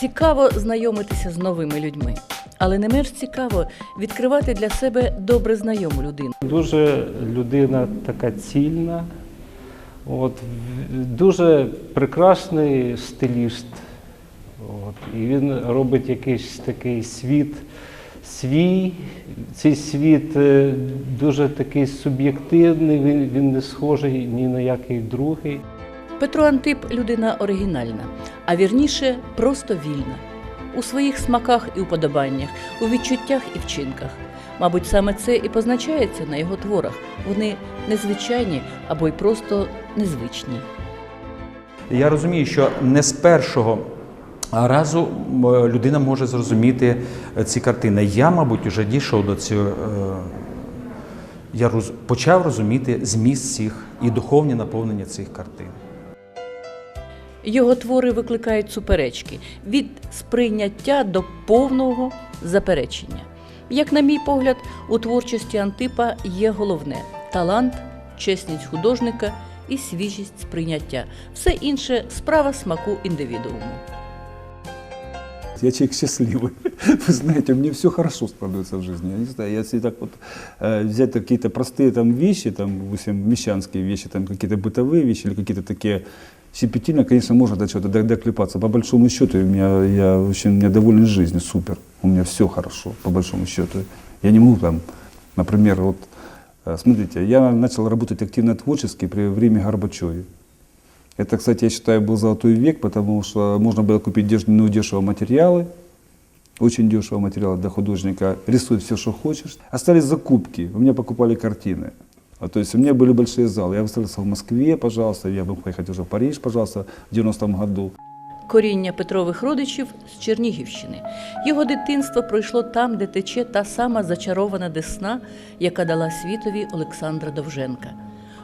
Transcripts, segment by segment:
Цікаво знайомитися з новими людьми, але не менш цікаво відкривати для себе добре знайому людину. Дуже людина така цільна, от, дуже прекрасний стиліст. От, і він робить якийсь такий світ свій. Цей світ е, дуже такий суб'єктивний, він, він не схожий ні на який другий. Петро Антип людина оригінальна, а вірніше просто вільна. У своїх смаках і уподобаннях, у відчуттях і вчинках. Мабуть, саме це і позначається на його творах. Вони незвичайні або й просто незвичні. Я розумію, що не з першого разу людина може зрозуміти е, ці картини. Я, мабуть, вже дійшов до цього. е, Я роз- почав розуміти зміст цих і духовні наповнення цих картин. Його твори викликають суперечки від сприйняття до повного заперечення. Як, на мій погляд, у творчості Антипа є головне талант, чесність художника і свіжість сприйняття. Все інше справа смаку індивідууму. Я человек счастливый. Вы знаете, мне все хорошо складывается в жизни. Я не знаю, если так вот э, взять какие-то простые там вещи, там, допустим, мещанские вещи, там какие-то бытовые вещи или какие-то такие щепетильно, конечно, можно до чего-то до- доклепаться. По большому счету, у меня, я очень меня доволен жизнью, супер. У меня все хорошо, по большому счету. Я не могу там, например, вот, э, смотрите, я начал работать активно творчески при время Горбачеве. Это, кстати, я считаю, был золотой век, потому что можно было купить деш- ну, дешево материалы, очень дешево материалы для художника, рисуй все, что хочешь. Остались закупки, у меня покупали картины. А, то есть у меня были большие залы. Я выставился в Москве, пожалуйста, я мог поехать уже в Париж, пожалуйста, в 90-м году. Коріння Петрових родичів з Чернігівщини. Його дитинство пройшло там, де тече та сама зачарована десна, яка дала світові Олександра Довженка.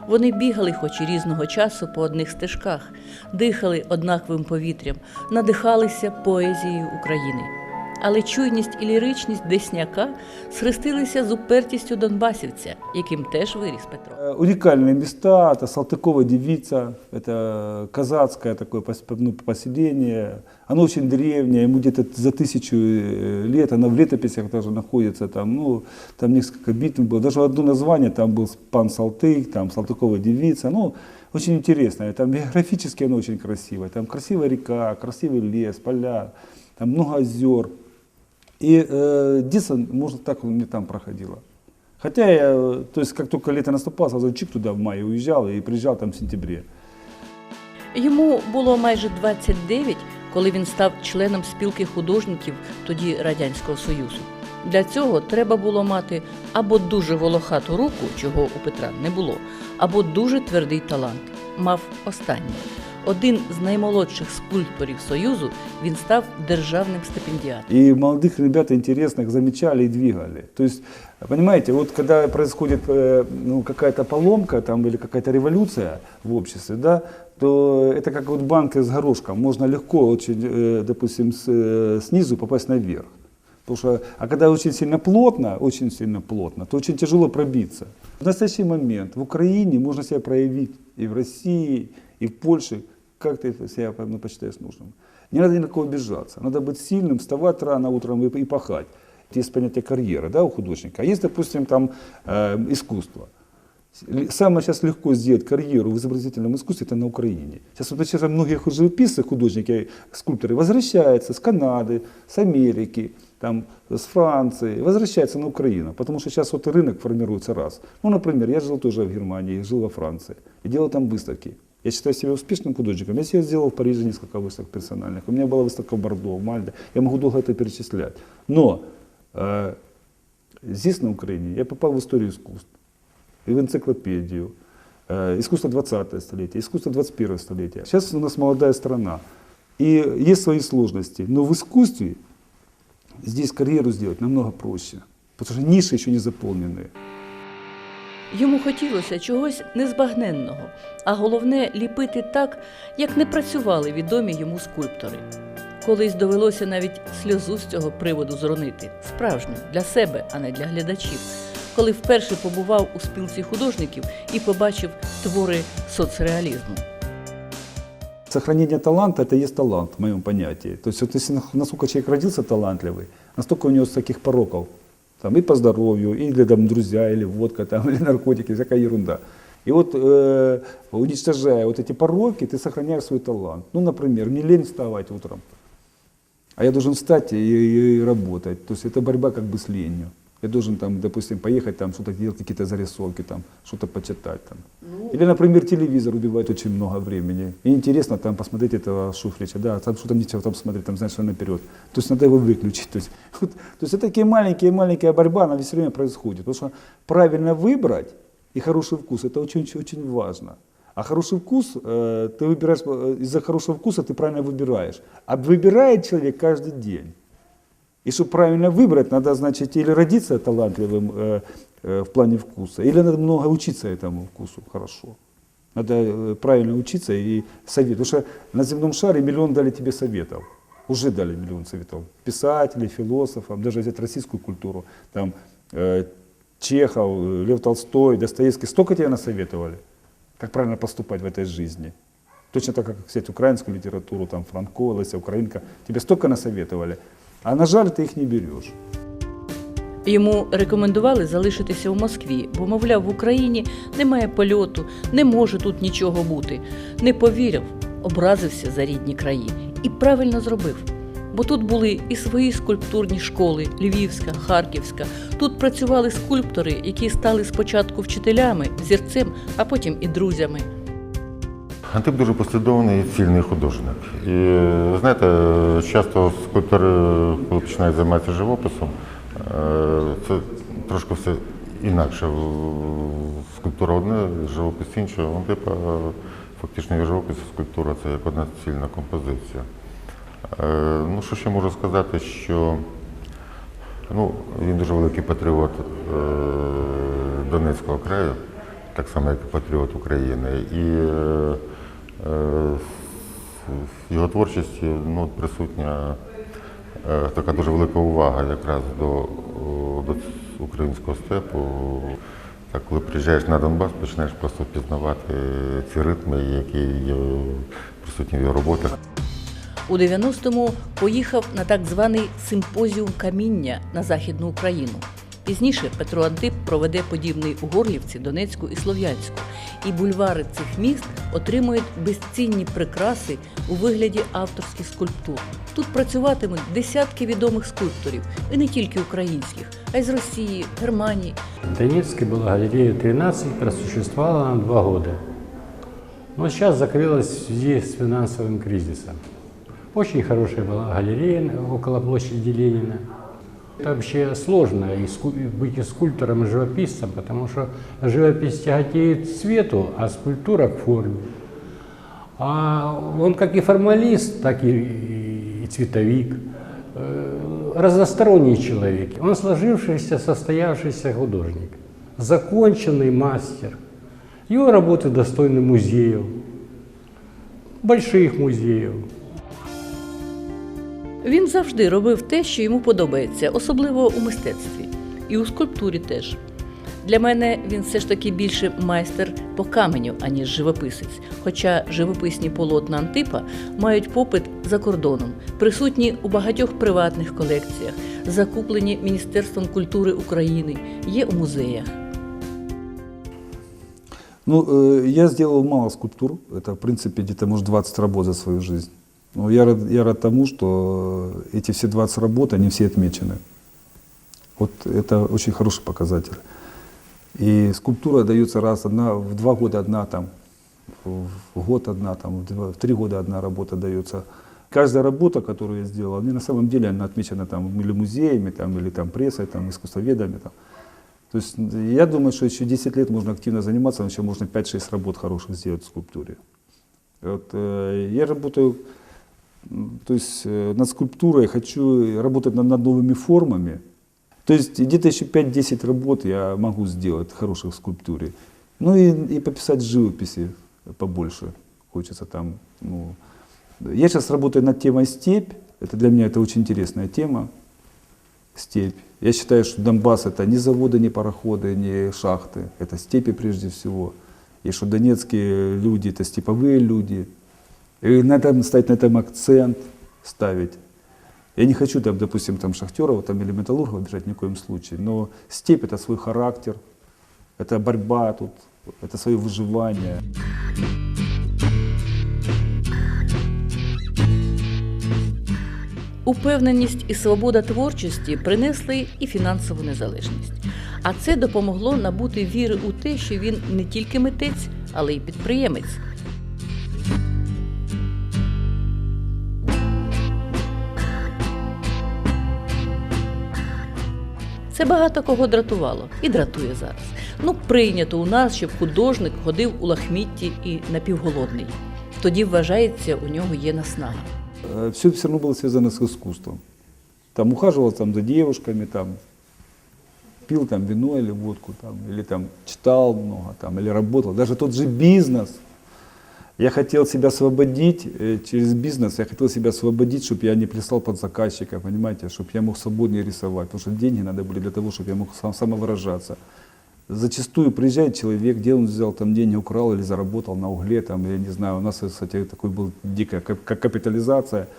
Вони бігали, хоч і різного часу, по одних стежках, дихали однаковим повітрям, надихалися поезією України. Але чуйність і ліричність Десняка схрестилися з упертістю донбасівця, яким теж виріс Петро. Э, Уникальные места, это Салтыкова девица, это казацкое такое пос- ну, поселение. Оно очень древнее, ему где-то за тысячу э, лет, оно в летописях даже находится, там, ну, там несколько битв было. Даже одно название, там был пан Салтык, там Салтыкова девица, ну, очень интересное. Там географически оно очень красивое, там красивая река, красивый лес, поля, там много озер. И э, детство, может, так у меня там проходило. Хотя я, э, то есть как только лето наступало, сразу чик туда в мае уезжал и приезжал там в сентябре. Йому було майже 29, коли він став членом спілки художників тоді Радянського Союзу. Для цього треба було мати або дуже волохату руку, чого у Петра не було, або дуже твердий талант. Мав останнє Один з наймолодших скульпторів Союзу він став державним стипендіатом. И молодых ребят интересных замечали и двигали. То есть, понимаете, вот когда происходит э, ну, какая-то поломка там, или какая-то революция в обществе, да, то это как вот банка с горошком. Можно легко, очень, э, допустим, с, э, снизу попасть наверх. Потому что, а когда очень сильно плотно, очень сильно плотно, то очень тяжело пробиться. В настоящий момент в Украине можно себя проявить и в России, и в Польше, как ты себя ну, почитаешь нужным. Не надо ни на кого обижаться. Надо быть сильным, вставать рано утром и, и пахать. Есть понятие карьеры да, у художника. А есть, допустим, там э, искусство. Л- Самое сейчас легко сделать карьеру в изобразительном искусстве это на Украине. Сейчас вот сейчас многие живописцы, художники, скульпторы возвращаются с Канады, с Америки, там, с Франции, возвращаются на Украину. Потому что сейчас вот рынок формируется раз. Ну, например, я жил тоже в Германии, жил во Франции и делал там выставки. Я считаю себя успешным художником. Я себе сделал в Париже несколько выставок персональных. У меня была выставка в Бордо, в Мальде. Я могу долго это перечислять. Но э, здесь, на Украине, я попал в историю искусств и в энциклопедию. Э, Искусство 20 столетия, искусство 21 столетия. Сейчас у нас молодая страна. И есть свои сложности. Но в искусстве здесь карьеру сделать намного проще. Потому что ниши еще не заполнены. Йому хотілося чогось незбагненного, а головне ліпити так, як не працювали відомі йому скульптори. Колись довелося навіть сльозу з цього приводу зронити, справжню, для себе, а не для глядачів, коли вперше побував у спілці художників і побачив твори соцреалізму. сохранение таланта – это и есть талант, в моем понятии. То есть вот если насколько человек родился талантливый, настолько у него таких пороков, там, и по здоровью, или там, друзья, или водка, там, или наркотики, всякая ерунда. И вот э, уничтожая вот эти пороки, ты сохраняешь свой талант. Ну, например, не лень вставать утром, а я должен встать и, и работать. То есть это борьба как бы с ленью. Я должен там, допустим, поехать там что-то делать, какие-то зарисовки, там, что-то почитать там. Или, например, телевизор убивает очень много времени. И интересно там посмотреть этого Шуфрича, да, там что-то нечего там смотреть, там знаешь, что наперед. То есть надо его выключить. То есть, вот, то есть это такие маленькие-маленькие борьба, она все время происходит. Потому что правильно выбрать и хороший вкус, это очень-очень важно. А хороший вкус, э, ты выбираешь, э, из-за хорошего вкуса ты правильно выбираешь. А выбирает человек каждый день. И чтобы правильно выбрать, надо, значит, или родиться талантливым э, э, в плане вкуса, или надо много учиться этому вкусу хорошо. Надо э, правильно учиться и совет. Потому что на земном шаре миллион дали тебе советов. Уже дали миллион советов. Писателей, философов, даже взять российскую культуру. Там э, Чехов, Лев Толстой, Достоевский. Столько тебе насоветовали, как правильно поступать в этой жизни. Точно так, как взять украинскую литературу, там Франко, Леся Украинка. Тебе столько насоветовали. А на жаль, ти їх не береш. Йому рекомендували залишитися у Москві, бо, мовляв, в Україні немає польоту, не може тут нічого бути. Не повірив, образився за рідні краї і правильно зробив. Бо тут були і свої скульптурні школи Львівська, Харківська. Тут працювали скульптори, які стали спочатку вчителями, зірцем, а потім і друзями. Антип дуже послідовний і цільний художник. І знаєте, часто скульптори, коли починають займатися живописом, е, це трошки все інакше. Скульптура одне, живопис інше. Антипа е, фактично живопис, і скульптура це як одна цільна композиція. Е, Ну, що ще можу сказати, що ну, він дуже великий патріот Донецького краю, так само, як і патріот України. І в його творчості ну, присутня е, така дуже велика увага якраз до, до українського степу. Так, коли приїжджаєш на Донбас, починаєш просто впізнавати ці ритми, які присутні в його роботах. У 90-му поїхав на так званий симпозіум каміння на Західну Україну. Пізніше Петро Антип проведе подібний у Горлівці, Донецьку і Слов'янську. І бульвари цих міст отримують безцінні прикраси у вигляді авторських скульптур. Тут працюватимуть десятки відомих скульпторів, і не тільки українських, а й з Росії, Германії, В Донецке была галерея 13, просуществовала она два года. Но сейчас закрылась в связи с финансовым кризисом. Очень хорошая была галерея около площади Ленина. Это вообще сложно и ску- и быть и скульптором, и живописцем, потому что живопись тяготеет к цвету, а скульптура к форме. А он как и формалист, так и, и цветовик, э, разносторонний человек. Он сложившийся, состоявшийся художник, законченный мастер. Его работы достойны музеев, больших музеев. Він завжди робив те, що йому подобається, особливо у мистецтві, і у скульптурі теж. Для мене він все ж таки більше майстер по каменю, аніж живописець. Хоча живописні полотна Антипа мають попит за кордоном, присутні у багатьох приватних колекціях, закуплені Міністерством культури України, є у музеях. Ну, э, я сделал мало скульптур. Это, в принципе, где-то, может, 20 работ за свою жизнь. Но я рад, я рад тому, что эти все 20 работ, они все отмечены. Вот это очень хороший показатель. И скульптура дается раз одна, в два года одна там, в год одна там, в, два- в три года одна работа дается. Каждая работа, которую я сделал, мне на самом деле она отмечена там или музеями, там, или там прессой, там, искусствоведами. Там. То есть я думаю, что еще 10 лет можно активно заниматься, еще можно 5-6 работ хороших сделать в скульптуре. Вот, э, я работаю то есть, э, над скульптурой, хочу работать над, новыми формами. То есть где-то еще 5-10 работ я могу сделать хороших в скульптуре. Ну и, и пописать живописи побольше. Хочется там. Ну. Я сейчас работаю над темой степь. Это для меня это очень интересная тема. Степь. Я считаю, что Донбасс это не заводы, не пароходы, не шахты. Это степи прежде всего. И что донецкие люди это степовые люди. И надо ставить на этом акцент, ставить. Я не хочу, там, допустим, там, шахтеров там, или металлургов обижать ни в коем случае, но степь это свой характер, это борьба тут, это свое выживание. Упевненість і свобода творчості принесли і фінансову незалежність. А це допомогло набути віри у те, що він не тільки митець, але й підприємець. Це багато кого дратувало і дратує зараз. Ну, прийнято у нас, щоб художник ходив у лахмітті і напівголодний. Тоді вважається, у нього є наснага. Все все равно было связано с искусством. Там ухаживал там за девушками, там пил там вино или водку, там, или там читал много, там, или работал. Тот же бизнес. Я хотел себя освободить э, через бизнес, я хотел себя освободить, чтобы я не плясал под заказчика, понимаете, чтобы я мог свободнее рисовать, потому что деньги надо были для того, чтобы я мог сам самовыражаться. Зачастую приезжает человек, где он взял там деньги, украл или заработал на угле, там, я не знаю, у нас, кстати, такой был дикая как капитализация.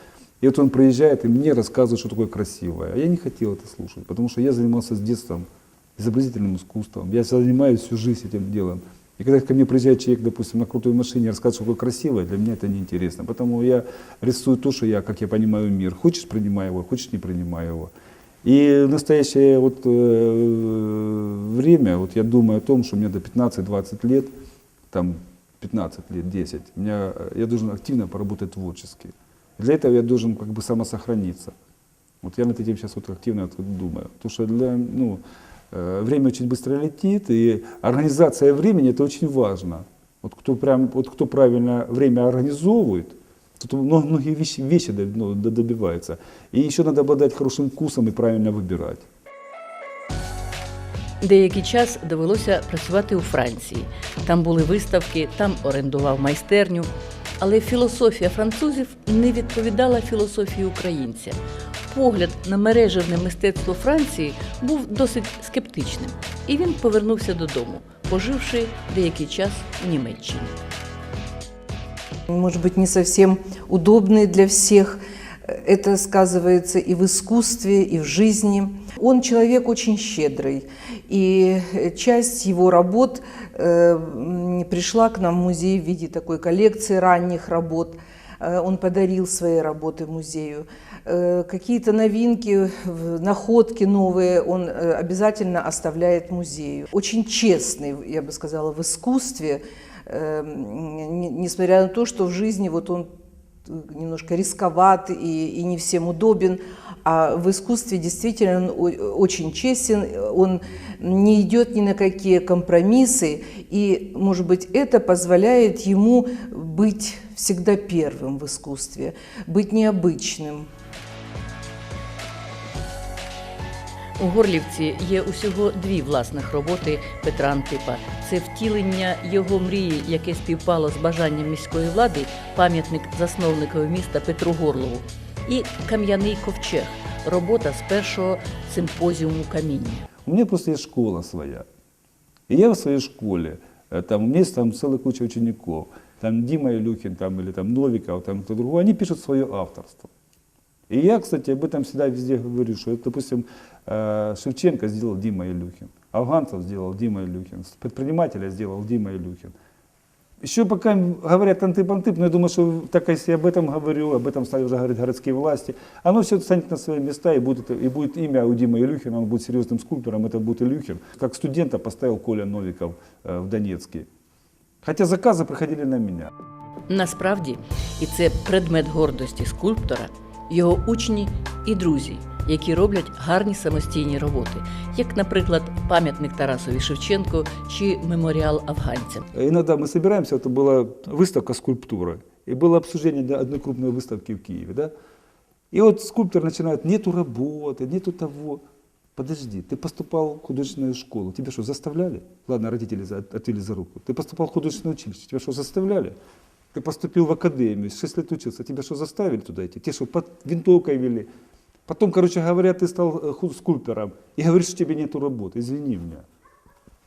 И вот он приезжает и мне рассказывает, что такое красивое. А я не хотел это слушать, потому что я занимался с детства изобразительным искусством. Я занимаюсь всю жизнь этим делом. И когда ко мне приезжает человек, допустим, на крутой машине рассказывает, что такое красивое, для меня это неинтересно. Поэтому я рисую то, что я, как я понимаю мир. Хочешь, принимай его, хочешь, не принимай его. И в настоящее вот, э, время, вот я думаю о том, что мне до 15-20 лет, там 15 лет, 10, у меня, я должен активно поработать творчески. Для этого я должен как бы самосохраниться. Вот я над этим сейчас вот активно думаю. Потому что для, ну, время очень быстро летит, и организация времени это очень важно. Вот кто, прям, вот кто правильно время организовывает, тут мно- многие вещи, вещи д- ну, д- добиваются. И еще надо обладать хорошим вкусом и правильно выбирать. Деякий час довелося працювати у Франції. Там були виставки, там орендував майстерню. Але філософія французів не відповідала філософії українця. Погляд на мережевне мистецтво Франції був досить скептичним, і він повернувся додому, поживши деякий час у Німеччині. может быть, не совсем удобный для всех. Это сказывается и в искусстве, и в жизни. Он человек очень щедрый, и часть его работ э, м, пришла к нам в музей в виде такой коллекции ранних работ. Э, Он подарил свои работы музею. Э, Какие-то новинки, находки новые он э, обязательно оставляет музею. Очень честный, я бы сказала, в искусстве, э, м, не- несмотря на то, что в жизни вот он э, немножко рисковат и, и не всем удобен, а в искусстве действительно он очень честен, он не идет ни на какие компромиссы, и, может быть, это позволяет ему быть всегда первым в искусстве, быть необычным. У Горлівці є усього дві власних роботи Петра Антипа. Це втілення його мрії, яке співпало з бажанням міської влади, пам'ятник засновникові міста Петру Горлову, і Кам'яний ковчег робота з першого симпозіуму каміння. У меня просто есть школа своя. И я в своей школе, э, там, у меня есть там целая куча учеников, там Дима Илюхин там, или там Новиков, там кто другой, они пишут свое авторство. И я, кстати, об этом всегда везде говорю, что, вот, допустим, э, Шевченко сделал Дима Илюхин, Афганцев сделал Дима Илюхин, предпринимателя сделал Дима Илюхин. Еще пока говорят антип-антип, но я думаю, что так если я об этом говорю, об этом стали уже говорить городские власти, оно все станет на свои места, и будет, и будет имя у Димы Илюхина, он будет серьезным скульптором, это будет Илюхин. Как студента поставил Коля Новиков э, в Донецке. Хотя заказы приходили на меня. Насправді, і це предмет гордості скульптора, його учні і друзі, які роблять гарні самостійні роботи, як, наприклад, пам'ятник Тарасові Шевченко чи меморіал афганцям. Иногда мы собираемся, это была выставка скульптуры, и было обсуждение для одной крупной выставки в Киеве, да? И вот скульптор начинает, нету работы, нету того. Подожди, ты поступал в художественную школу, тебя что, заставляли? Ладно, родители за- отвели за руку. Ты поступал в художественное училище, тебя что, заставляли? Ты поступил в академию, 6 лет учился, тебя что, заставили туда идти? Тебя что, под винтовкой вели? Потом, короче говоря, ты стал э, ху- скульптором и говоришь, что тебе нету работы. Извини меня.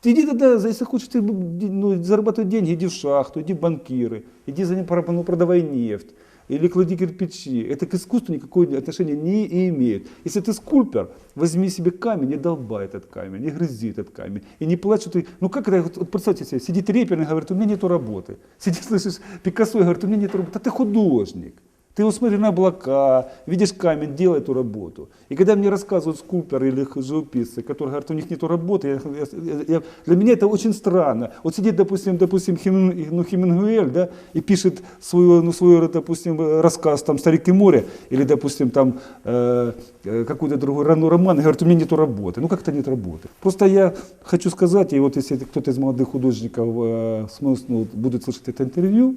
Ты иди тогда, за- если хочешь ты, ну, зарабатывать деньги, иди в шахту, иди в банкиры, иди за ним, пора- ну, продавай нефть или клади кирпичи. Это к искусству никакого отношения не имеет. Если ты скульптор, возьми себе камень, не долбай этот камень, не грызи этот камень. И не плачь, что ты... Ну как это, вот, вот представьте себе, сидит Репин и говорит, у меня нету работы. Сидит, слышишь, Пикассо и говорит, у меня нету работы. А ты художник. Ты вот смотри на облака, видишь камень, делай эту работу. И когда мне рассказывают скульпторы или х- живописцы, которые говорят, у них нет работы, я- я- я- для меня это очень странно. Вот сидит, допустим, допустим Хемин- ну, Хемингуэль, да, и пишет свою, ну, свой, допустим, э, рассказ там «Старик и море», или, допустим, там э, э, какой-то другой рано- роман, и говорит, у меня нет работы. Ну как это нет работы? Просто я хочу сказать, и вот если кто-то из молодых художников э, смыс- ну, будет слышать это интервью,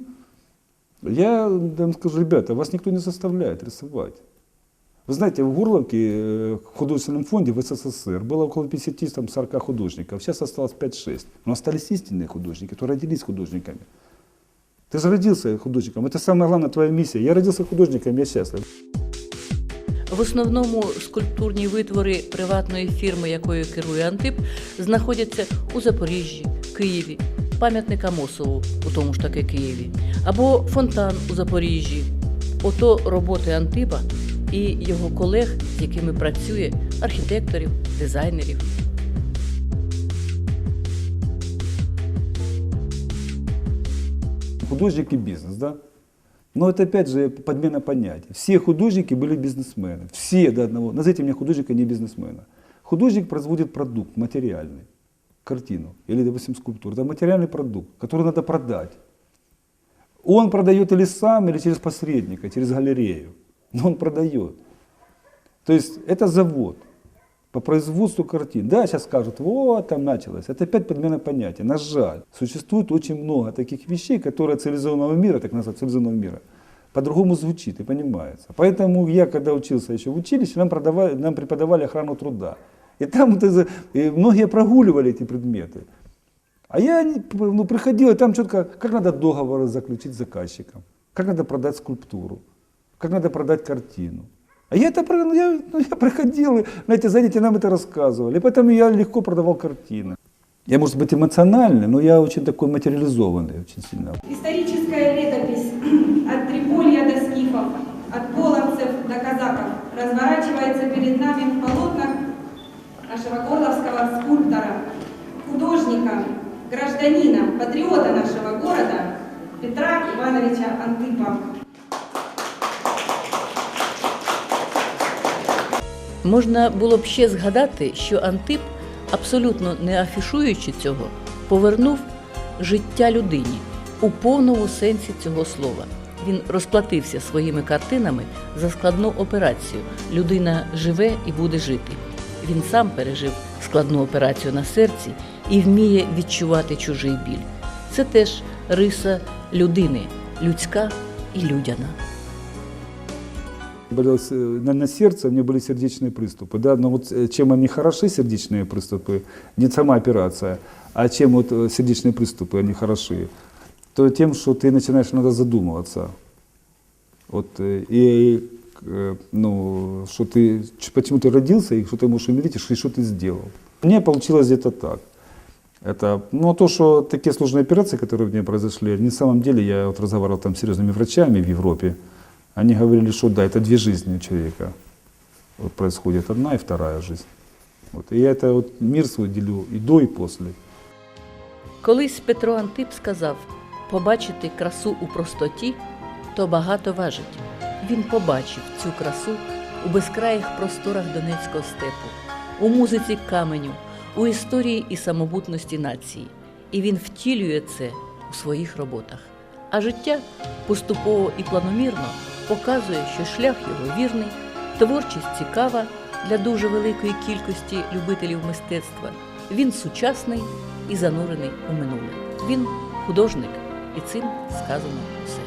я вам скажу, ребята, вас никто не заставляет рисовать. Вы знаете, в Горловке, э, в художественном фонде в СССР было около 50-40 художников, сейчас осталось 5-6. Но остались истинные художники, которые родились художниками. Ты же родился художником, это самая главная твоя миссия. Я родился художником, я счастлив. В основному скульптурні витвори приватної фірми, якою керує Антип, знаходяться у Запоріжжі, Києві, пам'ятник Амосову у тому ж таки Києві, або фонтан у Запоріжжі. Ото роботи Антипа і його колег, з якими працює, архітекторів, дизайнерів. Художник и бизнес, да? Но это опять же подмена понятий. Все художники были бизнесмены. Все до одного. Назовите мне художника не бизнесмена. Художник производит продукт материальный. Картину или, допустим, скульптуру. Это материальный продукт, который надо продать. Он продает или сам, или через посредника, через галерею. Но он продает. То есть это завод по производству картин. Да, сейчас скажут, вот там началось. Это опять подмена понятия. На жаль, существует очень много таких вещей, которые цивилизованного мира, так называемого цивилизованного мира, по-другому звучит и понимается. Поэтому я, когда учился еще в училище, нам, продавали, нам преподавали охрану труда. И там вот это- и многие прогуливали эти предметы. А я не- ну, приходил, и там четко, как надо договор заключить с заказчиком, как надо продать скульптуру, как надо продать картину. А я это про- ну, я, ну, я приходил, и на эти занятия нам это рассказывали. И поэтому я легко продавал картины. Я, может быть, эмоциональный, но я очень такой материализованный, очень сильно. Историческая летопись нашего горловского скульптора, художника, гражданина, патриота нашего города Петра Ивановича Антыпа. Можна було б ще згадати, що Антип, абсолютно не афішуючи цього, повернув життя людині у повному сенсі цього слова. Він розплатився своїми картинами за складну операцію. Людина живе і буде жити. Він сам пережив складну операцію на серці і вміє відчувати чужий біль. Це теж риса людини, людська і людяна. Болело с- на, на сердце, у меня были сердечные приступы. Да? Но вот э, чем они хороши, сердечные приступы, не сама операция, а чем вот э, сердечные приступы, они хороши, то тем, что ты начинаешь иногда задумываться. Вот, э, и э, ну, что ты, ч- почему ты родился, и что ты можешь умереть, и что ты сделал. У меня получилось где-то так. Это, ну, то, что такие сложные операции, которые в ней произошли, на самом деле, я вот разговаривал там с серьезными врачами в Европе, они говорили, что да, это две жизни у человека. Вот происходит одна и вторая жизнь. Вот. И я это вот мир свой делю и до, и после. Колись Петро Антип сказав: побачити красу у простоті, то багато важить. Він побачив цю красу у безкраїх просторах Донецького степу, у музиці каменю, у історії і самобутності нації. І він втілює це у своїх роботах. А життя поступово і планомірно показує, що шлях його вірний, творчість цікава для дуже великої кількості любителів мистецтва. Він сучасний і занурений у минуле. Він художник, і цим сказано все.